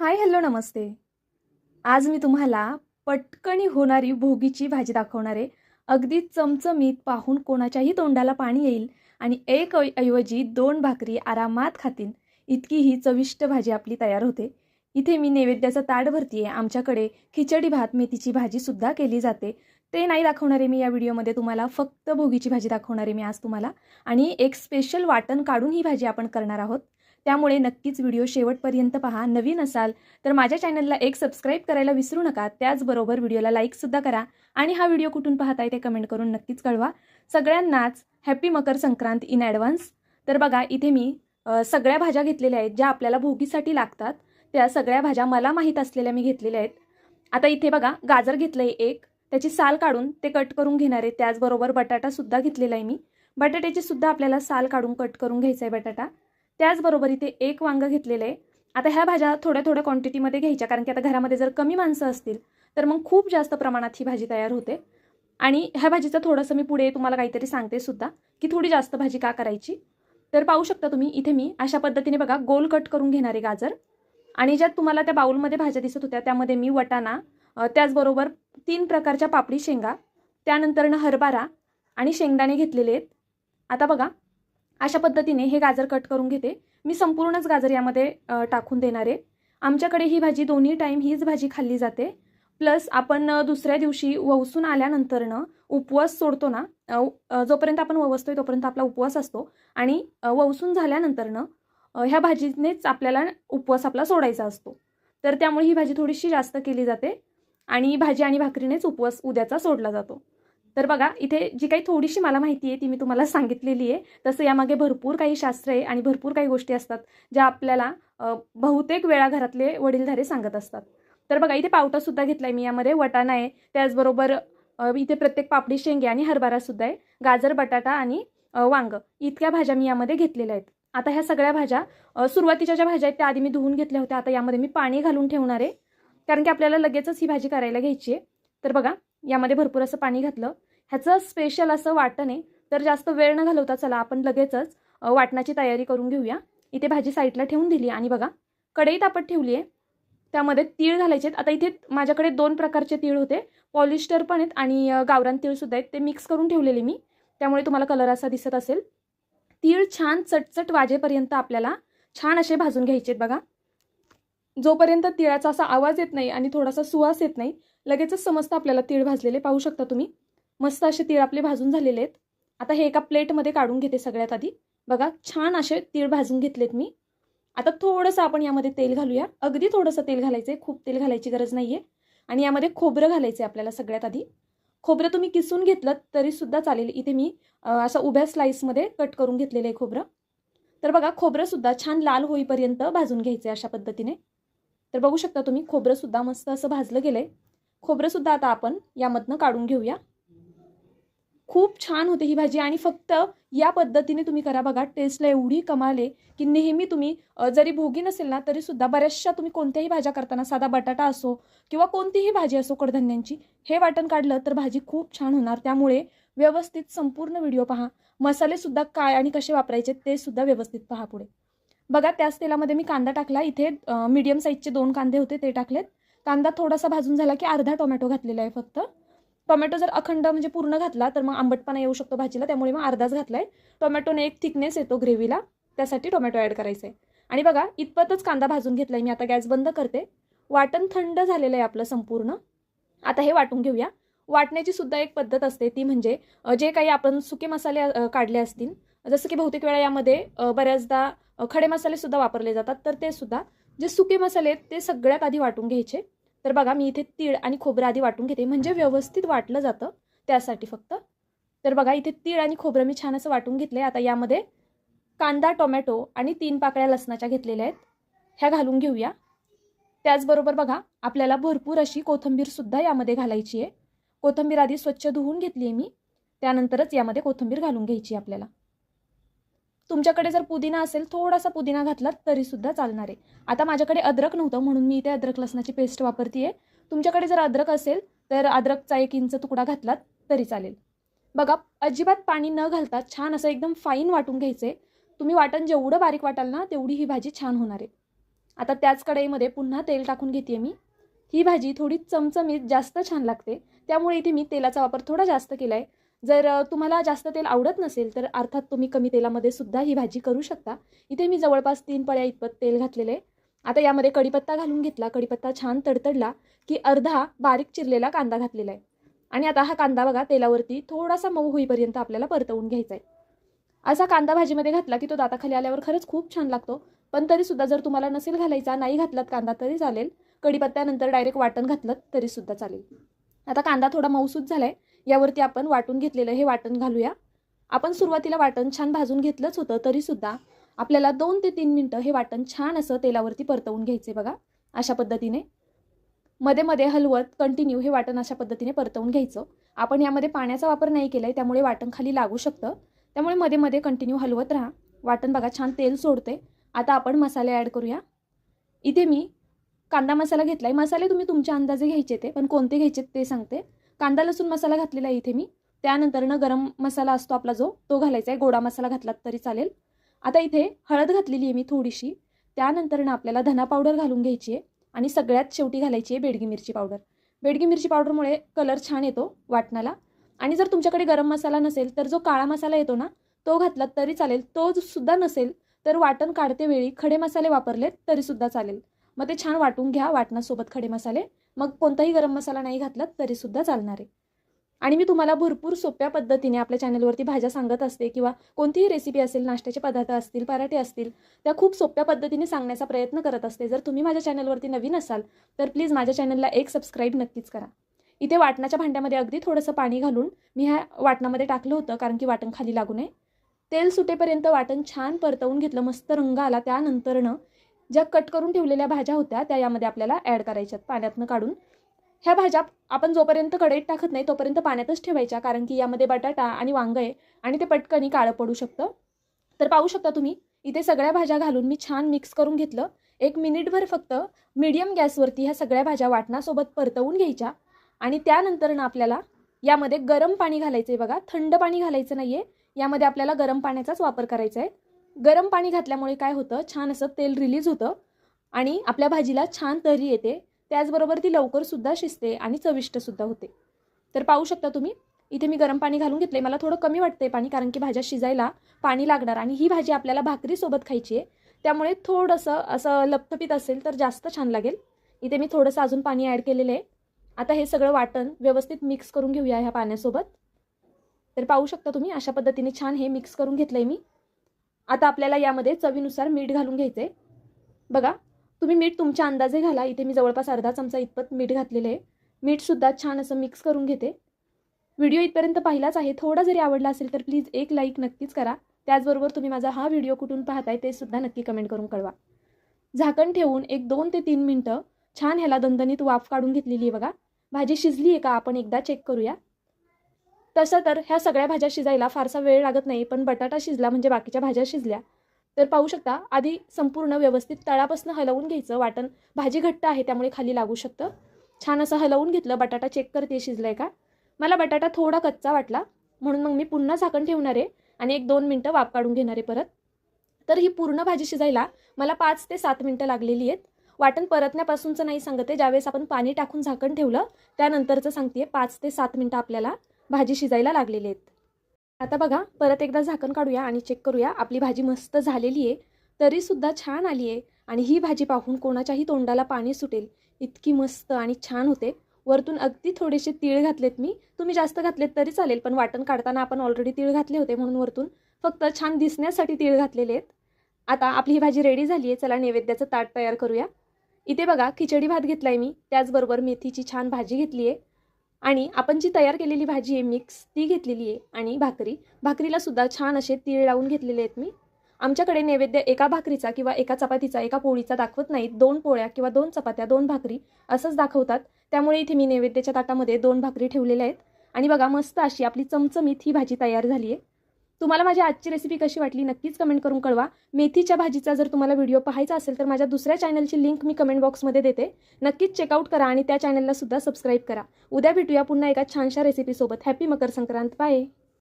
Hi hello नमस्ते. आज मी तुम्हाला पटकनी होणारी भोगीची भाजी दाखवणार आहे. अगदी चमचमीत पाहून कोणाच्याही तोंडाला पाणी येईल आणि एक ऐवजी दोन भाकरी आरामात खातील इतकी ही चविष्ट भाजी आपली तयार होते. इथे मी नैवेद्याचं ताट भरतीये. आमच्याकडे खिचडी भात मेथीची भाजीसुद्धा केली जाते. ते नाही दाखवणारे मी या व्हिडिओमध्ये. तुम्हाला फक्त भोगीची भाजी दाखवणारे मी आज तुम्हाला. आणि एक स्पेशल वाटण काढून ही भाजी आपण करणार आहोत. त्यामुळे नक्कीच व्हिडिओ शेवटपर्यंत पहा. नवीन असाल तर माझ्या चॅनलला एक सबस्क्राईब करायला विसरू नका. त्याचबरोबर व्हिडिओला लाईकसुद्धा करा. आणि हा व्हिडिओ कुठून पाहताय ते कमेंट करून नक्कीच कळवा. सगळ्यांनाच happy Makar Sankrant in advance तर बघा इथे मी सगळ्या भाज्या घेतलेल्या आहेत ज्या आपल्याला भोगीसाठी लागतात. त्या सगळ्या भाज्या मला माहीत असलेल्या मी घेतलेल्या आहेत. आता इथे बघा गाजर घेतलं आहे एक. त्याची साल काढून ते कट करून घेणार आहे. त्याचबरोबर बटाटासुद्धा घेतलेला आहे मी. बटाट्याची सुद्धा आपल्याला साल काढून कट करून घ्यायचा आहे बटाटा. त्याचबरोबर इथे एक वांगं घेतलेलं आहे. आता ह्या भाज्या थोड्या थोड्या क्वांटिटीमध्ये घ्यायच्या कारण की आता घरामध्ये जर कमी माणसं असतील तर मग खूप जास्त प्रमाणात ही भाजी तयार होते. आणि ह्या भाजीचं थोडंसं मी पुढे तुम्हाला काहीतरी सांगते सुद्धा की थोडी जास्त भाजी का करायची? तर पाहू शकता तुम्ही इथे मी अशा पद्धतीने बघा गोल कट करून घेणारे गाजर. आणि ज्यात तुम्हाला त्या बाऊलमध्ये भाज्या दिसत होत्या त्यामध्ये मी वटाणा त्याचबरोबर तीन प्रकारच्या पापडी शेंगा त्यानंतरनं हरभरा आणि शेंगदाणे घेतलेले आहेत. आता बघा अशा पद्धतीने हे गाजर कट करून घेते. मी संपूर्णच गाजर यामध्ये टाकून देणार आहे. आमच्याकडे ही भाजी दोन्ही टाईम हीच भाजी खाल्ली जाते. प्लस आपण दुसऱ्या दिवशी ववसून आल्यानंतरनं उपवास सोडतो ना जोपर्यंत आपण ववसतोय तोपर्यंत आपला उपवास असतो. आणि ववसून झाल्यानंतरनं ह्या भाजीनेच आपल्याला उपवास आपला सोडायचा असतो. तर त्यामुळे ही भाजी थोडीशी जास्त केली जाते आणि भाजी आणि भाकरीनेच उपवास उद्याचा सोडला जातो. तर बघा इथे जी काही थोडीशी मला माहिती आहे ती मी तुम्हाला सांगितलेली आहे. तसं यामागे भरपूर काही शास्त्र आहे आणि भरपूर काही गोष्टी असतात ज्या आपल्याला बहुतेक वेळा घरातले वडीलधारे सांगत असतात. तर बघा इथे पावटासुद्धा घेतला आहे मी यामध्ये. वटाणा आहे. त्याचबरोबर इथे प्रत्येक पापडी शेंगे आणि हरभरासुद्धा आहे. गाजर बटाटा आणि वांग. इतक्या भाज्या मी यामध्ये घेतलेल्या आहेत. आता ह्या सगळ्या भाज्या सुरुवातीच्या ज्या भाज्या आहेत त्या आधी मी धुवून घेतल्या होत्या. आता यामध्ये मी पाणी घालून ठेवणार आहे. कारण की आपल्याला लगेचच ही भाजी करायला घ्यायची आहे. तर बघा यामध्ये भरपूर असं पाणी घातलं. ह्याचं स्पेशल असं वाटण आहे. तर जास्त वेळ न घालवता चला आपण लगेचच वाटणाची तयारी करून घेऊया. इथे भाजी साईडला ठेवून दिली आणि बघा कढईत आपण ठेवली आहे. त्यामध्ये तीळ घालायचे आहेत. आता इथे माझ्याकडे दोन प्रकारचे तीळ होते. पॉलिस्टर पण आहेत आणि गावरान तीळसुद्धा आहेत. ते मिक्स करून ठेवलेले मी. त्यामुळे तुम्हाला कलर असा दिसत असेल. तीळ छान चटचट वाजेपर्यंत आपल्याला छान असे भाजून घ्यायचे आहेत बघा. जोपर्यंत तिळाचा असा आवाज येत नाही आणि थोडासा सुवास येत नाही लगेचच समजतं आपल्याला तीळ भाजलेले पाहू शकता तुम्ही. मस्त असे तीळ आपले भाजून झालेले आहेत. आता हे एका प्लेटमध्ये काढून घेते सगळ्यात आधी. बघा छान असे तीळ भाजून घेतलेत मी. आता थोडंसं आपण यामध्ये तेल घालूया. अगदी थोडंसं तेल घालायचं आहे खूप तेल घालायची गरज नाही आहे आणि यामध्ये खोबरं घालायचं आहे आपल्याला सगळ्यात आधी. खोबरं तुम्ही किसून घेतलं तरीसुद्धा चालेल. इथे मी अ, असं उभ्या स्लाईसमध्ये कट करून घेतलेलं आहे खोबरं. तर बघा खोबरंसुद्धा छान लाल होईपर्यंत भाजून घ्यायचं आहे अशा पद्धतीने. तर बघू शकता तुम्ही खोबरंसुद्धा मस्त असं भाजलं गेलं आहे खोबरंसुद्धा आता आपण यामधनं काढून घेऊया. खूप छान होते ही भाजी आणि फक्त या पद्धतीने तुम्ही करा बघा टेस्टला एवढी कमाले की नेहमी तुम्ही जरी भोगी नसेल ना तरी सुद्धा बऱ्याचशा तुम्ही कोणत्याही भाज्या करताना साधा बटाटा असो किंवा कोणतीही भाजी असो कडधान्यांची हे वाटण काढलं तर भाजी खूप छान होणार. त्यामुळे व्यवस्थित संपूर्ण व्हिडिओ पहा. मसालेसुद्धा काय आणि कसे वापरायचे ते सुद्धा व्यवस्थित पहा पुढे. बघा त्याच तेलामध्ये मी कांदा टाकला. इथे मीडियम साईजचे दोन कांदे होते ते टाकलेत. कांदा थोडासा भाजून झाला की अर्धा टोमॅटो घातलेला आहे फक्त. टोमॅटो जर अखंड म्हणजे पूर्ण घातला तर मग आंबटपणा येऊ शकतो भाजीला. त्यामुळे मग अर्धाच घातलाय. टोमॅटोने एक थिकनेस येतो ग्रेव्हीला. त्यासाठी टोमॅटो ॲड करायचा आहे आणि बघा इतपतच कांदा भाजून घेतलाय. मी आता गॅस बंद करते. वाटण थंड झालेलं आहे आपलं संपूर्ण. आता हे वाटून घेऊया. वाटण्याची सुद्धा एक पद्धत असते ती म्हणजे जे काही आपण सुके मसाले काढले असतील. जसं की बहुतेक वेळा यामध्ये बऱ्याचदा खडे मसाले सुद्धा वापरले जातात. तर ते सुद्धा जे सुके मसाले आहेत ते सगळ्यात आधी वाटून घ्यायचे. तर बघा मी इथे तीळ आणि खोबरं आधी वाटून घेते. म्हणजे व्यवस्थित वाटलं जातं त्यासाठी फक्त. तर बघा इथे तीळ आणि खोबरं मी छान असं वाटून घेतले आता यामध्ये कांदा टोमॅटो आणि तीन पाकळ्या लसणाच्या घेतलेल्या आहेत. ह्या घालून घेऊया. त्याचबरोबर बघा आपल्याला भरपूर अशी कोथिंबीरसुद्धा यामध्ये घालायची आहे. कोथिंबीर आधी स्वच्छ धुवून घेतली आहे मी. त्यानंतरच यामध्ये कोथिंबीर घालून घ्यायची आपल्याला. तुमच्याकडे जर पुदिना असेल थोडासा पुदिना घातला तरीसुद्धा चालणार आहे. आता माझ्याकडे अद्रक नव्हतं म्हणून मी इथे अद्रक लसणाची पेस्ट वापरते तुमच्याकडे जर अद्रक असेल तर अद्रकचा एक इंच तुकडा घातलात तरी चालेल. बघा अजिबात पाणी न घालता छान असं एकदम फाईन वाटून घ्यायचं. आहे तुम्ही वाटण जेवढं बारीक वाटाल ना तेवढी ही भाजी छान होणार आहे. आता त्याच कढईमध्ये पुन्हा तेल टाकून घेते मी. ही भाजी थोडी चमचमीत जास्त छान लागते. त्यामुळे इथे मी तेलाचा वापर थोडा जास्त केला आहे जर तुम्हाला जास्त तेल आवडत नसेल तर अर्थात तुम्ही कमी तेलामध्ये सुद्धा ही भाजी करू शकता. इथे मी जवळपास तीन पळ्या इतपत तेल घातलेले आहे. आता यामध्ये कढीपत्ता घालून घेतला. कढीपत्ता छान तडतडला की अर्धा बारीक चिरलेला कांदा घातलेला आहे. आणि आता हा कांदा बघा तेलावरती थोडासा मऊ होईपर्यंत आपल्याला परतवून घ्यायचा आहे. असा कांदा भाजीमध्ये घातला की तो दाताखाली आल्यावर खरंच खूप छान लागतो. पण तरीसुद्धा जर तुम्हाला नसेल घालायचा नाही घातलात कांदा तरी चालेल. कढीपत्त्यानंतर डायरेक्ट वाटण घातलं तरीसुद्धा चालेल. आता कांदा थोडा मऊसूत झाला आहे यावरती आपण वाटून घेतलेलं हे वाटण घालूया. आपण सुरुवातीला वाटण छान भाजून घेतलंच होतं तरीसुद्धा आपल्याला दोन ते तीन मिनटं हे वाटण छान असं तेलावरती परतवून घ्यायचे बघा अशा पद्धतीने. मध्ये मध्ये हलवत कंटिन्यू हे वाटण अशा पद्धतीने परतवून घ्यायचं. आपण यामध्ये पाण्याचा वापर नाही केला आहे त्यामुळे वाटण खाली लागू शकतं. त्यामुळे मध्ये मध्ये कंटिन्यू हलवत राहा. वाटण बघा छान तेल सोडते आता आपण मसाले ॲड करूया. इथे मी कांदा मसाला घेतला आहे मसाले तुम्ही तुमच्या अंदाजे घ्यायचे ते पण कोणते घ्यायचे ते सांगते. कांदा लसूण मसाला घातलेला आहे इथे मी. त्यानंतरनं गरम मसाला असतो आपला जो तो घालायचा आहे. गोडा मसाला घातलात तरी चालेल. आता इथे हळद घातलेली आहे मी थोडीशी. त्यानंतरनं आपल्याला धना पावडर घालून घ्यायची आहे. आणि सगळ्यात शेवटी घालायची आहे बेडगी मिरची पावडर. बेडगी मिरची पावडरमुळे कलर छान येतो वाटणाला आणि जर तुमच्याकडे गरम मसाला नसेल तर जो काळा मसाला येतो ना तो घातलात तरी चालेल. तो सुद्धा नसेल तर वाटण काढते वेळी. खडे मसाले वापरलेत तरीसुद्धा चालेल. मग ते छान वाटून घ्या वाटणासोबत खडे मसाले. मग कोणताही गरम मसाला नाही घातलात तरीसुद्धा चालणार आहे. आणि मी तुम्हाला भरपूर सोप्या पद्धतीने आपल्या चॅनलवरती भाज्या सांगत असते किंवा कोणतीही रेसिपी असेल नाश्त्याचे पदार्थ असतील पराठे असतील त्या खूप सोप्या पद्धतीने सांगण्याचा प्रयत्न करत असते. जर तुम्ही माझ्या चॅनलवरती नवीन असाल तर प्लीज माझ्या चॅनलला एक सबस्क्राईब नक्कीच करा. इथे वाटणाच्या भांड्यामध्ये अगदी थोडंसं पाणी घालून मी ह्या वाटणामध्ये टाकलं होतं कारण की वाटण खाली लागू नये. तेल सुटेपर्यंत वाटण छान परतवून घेतलं मस्त रंग आला. त्यानंतरनं ज्या कट करून ठेवलेल्या भाज्या होत्या त्या यामध्ये आपल्याला ॲड करायच्यात पाण्यातनं काढून. ह्या भाज्या आपण जोपर्यंत कढईत टाकत नाही तोपर्यंत पाण्यातच ठेवायच्या कारण की यामध्ये बटाटा आणि वांग आहे आणि ते पटकनी काळं पडू शकतं. तर पाहू शकता तुम्ही इथे सगळ्या भाज्या घालून मी छान मिक्स करून घेतलं. एक मिनिटभर फक्त मीडियम गॅसवरती ह्या सगळ्या भाज्या वाटणासोबत परतवून घ्यायच्या आणि त्यानंतरनं आपल्याला यामध्ये गरम पाणी घालायचं आहे बघा. थंड पाणी घालायचं नाही आहे यामध्ये आपल्याला गरम पाण्याचाच वापर करायचा आहे. गरम पाणी घातल्यामुळे काय होतं? छान असं तेल रिलीज होतं आणि आपल्या भाजीला छान तरी येते. त्याचबरोबर ती लवकरसुद्धा शिजते आणि चविष्टसुद्धा होते. तर पाहू शकता तुम्ही इथे मी गरम पाणी घालून घेतले मला थोडं कमी वाटतंय पाणी कारण की भाज्या शिजायला पाणी लागणार आणि ही भाजी आपल्याला भाकरीसोबत खायची आहे. त्यामुळे थोडंसं असं लपथपीत असेल तर जास्त छान लागेल. इथे मी थोडंसं अजून पाणी ॲड केलेलं आहे. आता हे सगळं वाटण व्यवस्थित मिक्स करून घेऊया ह्या पाण्यासोबत. तर पाहू शकता तुम्ही अशा पद्धतीने छान हे मिक्स करून घेतलं आहे मी. आता आपल्याला यामध्ये चवीनुसार मीठ घालून घ्यायचं आहे बघा तुम्ही मीठ तुमच्या अंदाजे घाला. इथे मी जवळपास अर्धा चमचा इतपत मीठ घातलेलं आहे. मीठसुद्धा छान असं मिक्स करून घेते. व्हिडिओ इथपर्यंत पाहिलाच आहे. थोडा जरी आवडला असेल तर प्लीज एक लाईक नक्कीच करा. त्याचबरोबर तुम्ही माझा हा व्हिडिओ कुठून पाहताय ते सुद्धा नक्की कमेंट करून कळवा. झाकण ठेवून एक दोन ते तीन मिनटं छान ह्याला दणदणीत वाफ काढून घेतलेली आहे बघा. भाजी शिजली आहे का? आपण एकदा चेक करूया. तसं तर ह्या सगळ्या भाज्या शिजायला फारसा वेळ लागत नाही पण बटाटा शिजला म्हणजे बाकीच्या भाज्या शिजल्या. तर पाहू शकता आधी संपूर्ण व्यवस्थित तळापासून हलवून घ्यायचं वाटण भाजी घट्ट आहे त्यामुळे खाली लागू शकतं. छान असं हलवून घेतलं बटाटा चेक करते शिजलाय का? मला बटाटा थोडा कच्चा वाटला म्हणून मग मी पुन्हा झाकण ठेवणार आहे आणि एक दोन मिनटं वाफ काढून घेणार आहे परत. तर ही पूर्ण भाजी शिजायला मला पाच ते सात मिनटं लागलेली आहेत. वाटण परतण्यापासूनचं नाही सांगते ज्यावेळेस आपण पाणी टाकून झाकण ठेवलं त्यानंतरचं सांगते पाच ते सात मिनटं आपल्याला भाजी शिजायला लागलेले आहेत. आता बघा परत एकदा झाकण काढूया आणि चेक करूया. आपली भाजी मस्त झालेली आहे. तरीसुद्धा छान आली आहे. आणि ही भाजी पाहून कोणाच्याही तोंडाला पाणी सुटेल. इतकी मस्त आणि छान होते. वरतून अगदी थोडेसे तीळ घातलेत मी. तुम्ही जास्त घातलेत तरी चालेल पण वाटण काढताना आपण ऑलरेडी तीळ घातले होते म्हणून वरतून. फक्त छान दिसण्यासाठी तीळ घातलेले आहेत. आता आपली ही भाजी रेडी झाली आहे. चला नैवेद्याचं ताट तयार करूया. इथे बघा खिचडी भात घेतला आहे मी. त्याचबरोबर मेथीची छान भाजी घेतली आहे. आणि आपण जी तयार केलेली भाजी आहे मिक्स ती घेतलेली आहे. आणि भाकरी. भाकरीला सुद्धा छान असे तीळ लावून घेतलेले आहेत मी. आमच्याकडे नैवेद्य एका भाकरीचा किंवा एका चपातीचा एका पोळीचा दाखवत नाहीत. दोन पोळ्या किंवा दोन चपात्या दोन भाकरी असंच दाखवतात. त्यामुळे इथे मी नैवेद्याच्या ताटामध्ये दोन भाकरी ठेवलेल्या आहेत. आणि बघा मस्त अशी आपली चमचमीत ही भाजी तयार झाली आहे. तुम्हाला माझी आजची रेसिपी कशी वाटली नक्कीच कमेंट करून कळवा. मेथीच्या भाजीचा जर तुम्हाला व्हिडिओ पाहायचा असेल तर माझ्या दुसऱ्या चॅनलची लिंक मी कमेंट बॉक्समध्ये देते. नक्कीच चेकआउट करा आणि त्या चॅनलला सुद्धा सबस्क्राईब करा. उद्या भेटूया पुन्हा एका छानशा रेसिपीसोबत हॅपी मकर संक्रांत. बाय